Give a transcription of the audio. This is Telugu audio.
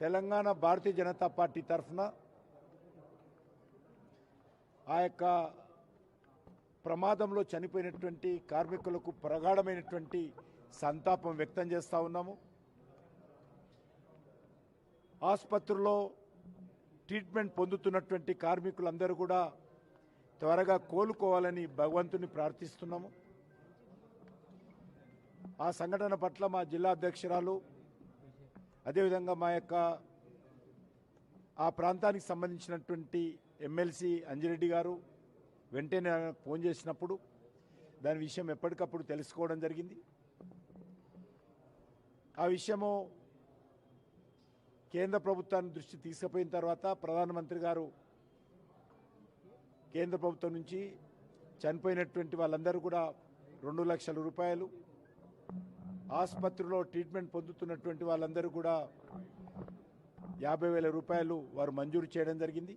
తెలంగాణ భారతీయ జనతా పార్టీ తరఫున ఆ యొక్క ప్రమాదంలో చనిపోయినటువంటి కార్మికులకు ప్రగాఢమైనటువంటి సంతాపం వ్యక్తం చేస్తూ ఉన్నాము. ఆసుపత్రిలో ట్రీట్మెంట్ పొందుతున్నటువంటి కార్మికులందరూ కూడా త్వరగా కోలుకోవాలని భగవంతుని ప్రార్థిస్తున్నాము. ఆ సంఘటన పట్ల మా జిల్లా అధ్యక్షురాలు అదేవిధంగా మా యొక్క ఆ ప్రాంతానికి సంబంధించినటువంటి ఎమ్మెల్సీ అంజిరెడ్డి గారు వెంటనే ఫోన్ చేసినప్పుడు దాని విషయం ఎప్పటికప్పుడు తెలుసుకోవడం జరిగింది. ఆ విషయము కేంద్ర ప్రభుత్వాన్ని దృష్టి తీసుకుపోయిన తర్వాత ప్రధానమంత్రి గారు కేంద్ర ప్రభుత్వం నుంచి చనిపోయినటువంటి వాళ్ళందరూ కూడా రెండు లక్షల రూపాయలు ఆసుపత్రిలో ట్రీట్మెంట్ పొందుతున్నటువంటి వాళ్ళందరూ కూడా యాభై వేల రూపాయలు వారు మంజూరు చేయడం జరిగింది.